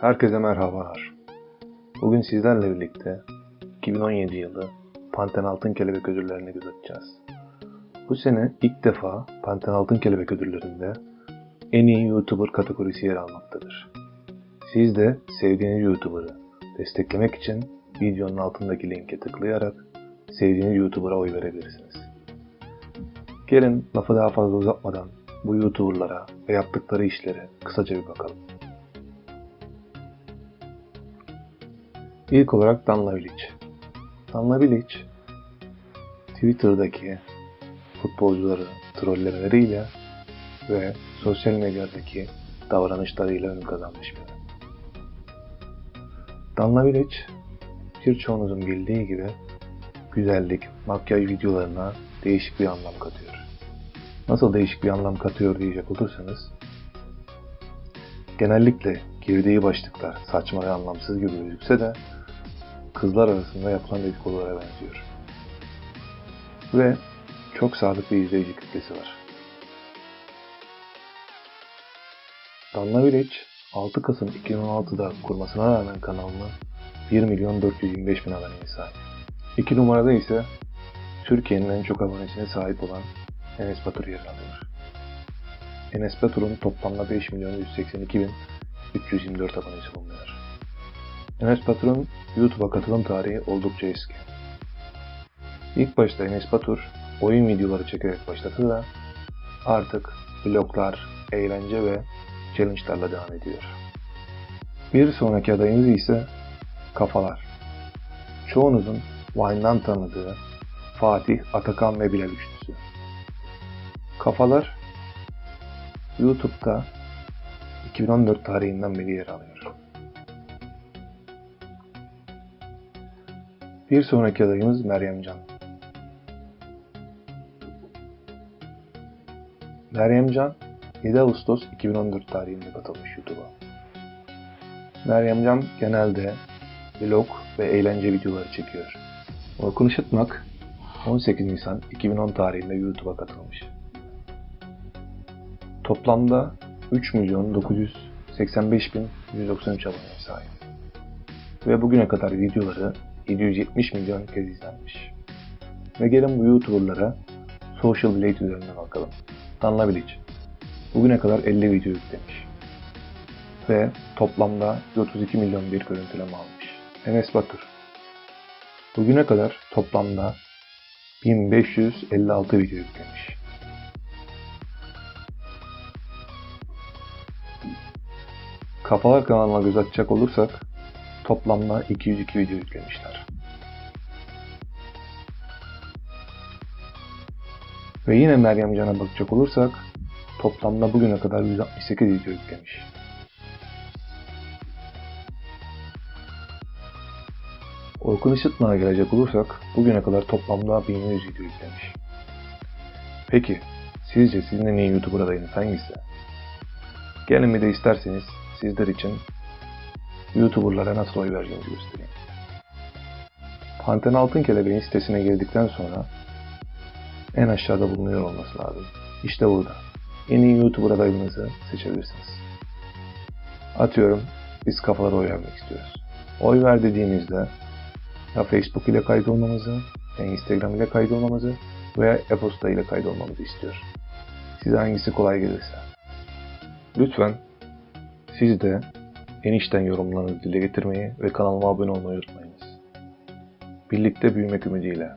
Herkese merhabalar. Bugün sizlerle birlikte 2017 yılı Panten Altın Kelebek ödüllerini göz atacağız. Bu sene ilk defa Panten Altın Kelebek ödüllerinde en iyi YouTuber kategorisi yer almaktadır. Siz de sevdiğiniz YouTuber'ı desteklemek için videonun altındaki linke tıklayarak sevdiğiniz YouTuber'a oy verebilirsiniz. Gelin lafı daha fazla uzatmadan bu YouTuber'lara ve yaptıkları işlere kısaca bir bakalım. İlk olarak Danla Bilic. Danla Bilic, Twitter'daki futbolcuları trollemeleriyle ve sosyal medyadaki davranışlarıyla ün kazanmış biri. Danla Bilic, birçoğunuzun bildiği gibi güzellik, makyaj videolarına değişik bir anlam katıyor. Nasıl değişik bir anlam katıyor diyecek olursanız, genellikle girdiği başlıklar saçma ve anlamsız gibi gözükse de kızlar arasında yapılan dedikodulara benziyor. Ve çok sadık bir izleyici kitlesi var. Danla Bilic 6 Kasım 2016'da kurmasına rağmen kanalını 1 milyon 425 bin aboneye sahip. 2 numarada ise Türkiye'nin en çok abonesine sahip olan Enes Batur yerini alıyor. Enes Batur'un toplamda 5 milyon 182 bin 324 abonesi bulunuyor. Enes Batur'un YouTube'a katılım tarihi oldukça eski. İlk başta Enes Batur oyun videoları çekerek başladı da artık vloglar, eğlence ve challenge'larla devam ediyor. Bir sonraki adayımız ise Kafalar. Çoğunuzun Vine'dan tanıdığı Fatih, Atakan ve Bilal üçlüsü. Kafalar YouTube'da 2014 tarihinden beri yer alıyor. Bir sonraki adayımız Meryem Can. Meryem Can 7 Ağustos 2014 tarihinde katılmış YouTube'a. Meryem Can genelde vlog ve eğlence videoları çekiyor. Orkun Işıtmak 18 Nisan 2010 tarihinde YouTube'a katılmış. Toplamda 3 milyon 985 bin 193 aboneye sahip. Ve bugüne kadar videoları 770 milyon kez izlenmiş. Ve gelin bu YouTuber'lara Social Blade üzerinden bakalım. Danla Bilic. Bugüne kadar 50 video yüklemiş. Ve toplamda 32 milyon bir görüntüleme almış. Enes Batur. Bugüne kadar toplamda 1556 video yüklemiş. Kafalar kanalına göz atacak olursak toplamda 202 video yüklemişler. Ve yine Meryem Can'a bakacak olursak toplamda bugüne kadar 168 video yüklemiş. Orkun Işıtmak'a gelecek olursak bugüne kadar toplamda 1100 video yüklemiş. Peki sizce sizin en iyi YouTuber adayınız hangisi? Gelin bir de isterseniz sizler için YouTuber'lara nasıl oy vereceğinizi göstereyim. Panten Altın Kelebeğin sitesine girdikten sonra en aşağıda bulunuyor olması lazım. İşte burada. En iyi YouTuber adayınızı seçebilirsiniz. Atıyorum biz kafalara oy vermek istiyoruz. Oy ver dediğinizde ya Facebook ile kaydolmamızı, ya Instagram ile kaydolmamızı veya e-posta ile kaydolmamızı istiyor. Size hangisi kolay gelirse. Lütfen siz de enişten yorumlarınızı dile getirmeyi ve kanalıma abone olmayı unutmayınız. Birlikte büyümek ümidiyle.